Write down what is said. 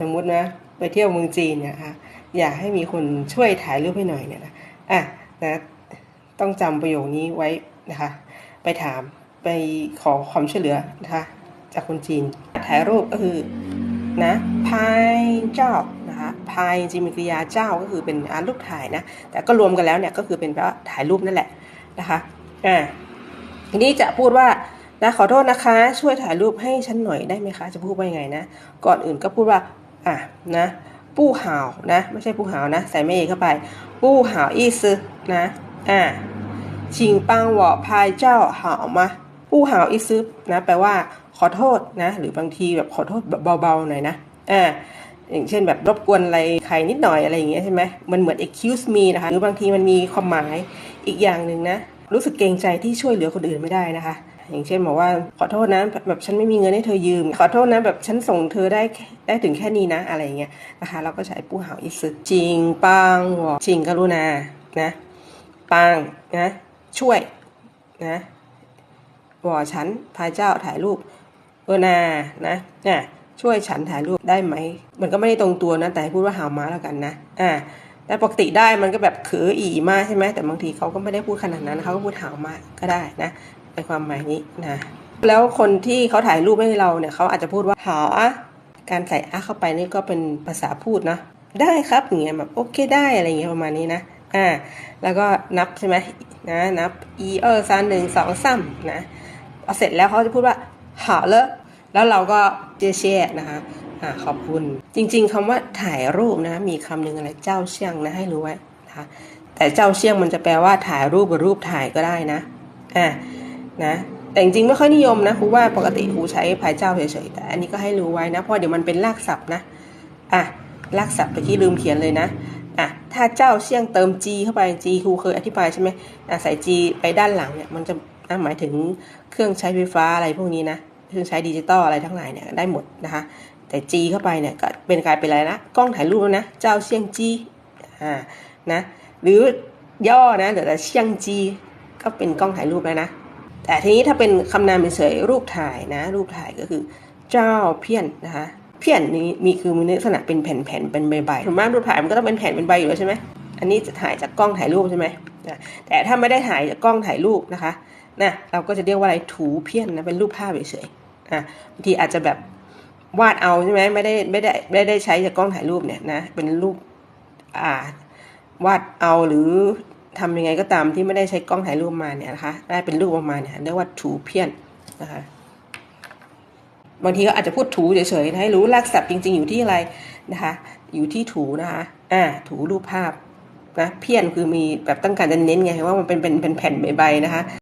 สมมุตินะไปเที่ยวเมืองจีนเนี่ยค่ะอยากให้มีคนช่วยถ่ายรูปให้หน่อยเนี่ยนะอะนะต้องจำประโยคนี้ไว้นะคะ ไปถามไปขอความช่วยเหลือนะคะจากคนจีน ถ่ายรูปก็คือนะพายเจ้านะคะพายจริงมีกริยาเจ้าก็คือเป็นอารูปถ่ายนะ แต่ก็รวมกันแล้วเนี่ยก็คือเป็นแปลว่าถ่ายรูปนั่นแหละนะคะอ่าทีนี้จะพูดว่านะขอโทษนะคะ ช่วยถ่ายรูปให้ฉันหน่อยได้ไหมคะ จะพูดว่ายังไงนะ ก่อนอื่นก็พูดว่า อะนะปู้หาวนะไม่ใช่ปู้หาวนะใส่ไม่เอเข้าไป ปู้หาวอีซึนะอ่าชิงปังหวอพายเจ้าหาวมาปู้หาวอีซึนะแปลว่าขอโทษนะหรือบางทีแบบขอโทษแบบเบาๆหน่อยนะอ่าอย่างเช่นแบบรบกวนอะไรใครนิดหน่อยอะไรอย่างเงี้ยใช่ไหมมันเหมือน excuse me นะคะ หรือบางทีมันมีความหมายอีกอย่างหนึ่งนะ รู้สึกเกรงใจที่ช่วยเหลือคนอื่นไม่ได้นะคะ อย่างเช่นบอกว่าขอโทษนะแบบฉันไม่มีเงินให้เธอยืม ขอโทษนะแบบฉันส่งเธอได้ได้ถึงแค่นี้นะอะไรเงี้ยนะคะ เราก็ใช้ปู้เห่าอีซึจิงปังหวอจิงกรุณานะปังนะช่วยนะหวอฉันพายเจ้าถ่ายรูปเออนานะเนี่ยช่วยฉันถ่ายรูปได้ไหม มันก็ไม่ได้ตรงตัวนะ แต่ให้พูดว่าหาวม้าแล้วกันนะอ่าแต่ปกติได้มันก็แบบขืออีมาใช่ไหมแต่บางทีเขาก็ไม่ได้พูดขนาดนั้นเขาก็พูดหาวมาก็ได้นะ ในความหมายนี้นะแล้วคนที่เขาถ่ายรูปให้เราเนี่ยเขาอาจจะพูดว่าหาวอะการใส่อะเข้าไปนี่ก็เป็นภาษาพูดนะได้ครับอย่างเงี้ยแบบโอเคได้อะไรเงี้ยประมาณนี้นะอ่าแล้วก็นับใช่ไหมนะนับอีเออซานหนึ่งสองสามนะพอเสร็จแล้วเขาจะพูดว่าหาเลแล้วเราก็เจเช่นะคะอ่าขอบคุณ จริง ๆคำว่าถ่ายรูปนะมีคำหนึ่งอะไรเจ้าเชี่ยงนะให้รู้ไว้นะคะแต่เจ้าเชี่ยงมันจะแปลว่าถ่ายรูปกับรูปถ่ายก็ได้นะอ่า นะแต่จริงๆไม่ค่อยนิยมนะครูว่าปกติครูใช้ภายเจ้าเฉยๆแต่อันนี้ก็ให้รู้ไว้นะเพราะเดี๋ยวมันเป็นลากศัพท์นะอะลากศัพท์ตะกี้ลืมเขียนเลยนะอะถ้าเจ้าเชี่ยงเติม g เข้าไป g ครูเคยอธิบายใช่ไหมอะใส่ g ไปด้านหลังเนี่ยมันจะอะหมายถึงเครื่องใช้ไฟฟ้าอะไรพวกนี้นะเครื่องใช้ดิจิตอลอะไรทั้งหลายเนี่ยได้หมดนะคะแต่ G เข้าไปเนี่ยก็เป็นกลายเป็นอะไรนะกล้องถ่ายรูปนะเจ้าเชียงจีอ่านะหรือย่อนะเดี๋ยวจะเชียงจีก็เป็นกล้องถ่ายรูปแล้วนะ แต่ทีนี้ถ้าเป็นคำนามเฉยๆรูปถ่ายนะ รูปถ่ายก็คือ เจ้าเพี้ยนนะคะเพี้ยนนี้มีคือมีลักษณะเป็นแผ่นๆเป็นใบๆส่วนมากรูปถ่ายมันก็ต้องเป็นแผ่นเป็นใบอยู่แล้วใช่ไหมอันนี้จะถ่ายจากกล้องถ่ายรูปใช่ไหมแต่ถ้าไม่ได้ถ่ายจากกล้องถ่ายรูปนะคะนะเราก็จะเรียกว่าอะไรถูเพี้ยนนะเป็นรูปภาพเฉยๆอะบางทีอาจจะแบบวาดเอาใช่ไหมไม่ได้ไม่ได้ไม่ได้ใช้จากกล้องถ่ายรูปเนี่ยนะเป็นรูปอ่าวาดเอาหรือ ทำยังไงก็ตามที่ไม่ได้ใช้กล้องถ่ายรูปมาเนี่ยนะคะได้เป็นรูปออกมาเนี่ยเรียกว่าถูเพี้ยนนะคะบางทีก็อาจจะพูดถูเฉยๆให้รู้ลักษณะจริง ๆ อยู่ที่อะไรนะคะ อยู่ที่ถูนะคะอ่าถูรูปภาพนะเพี้ยนคือมีแบบต้องการจะเน้นไงว่ามันเป็นเป็นเป็นแผ่นใบๆนะคะ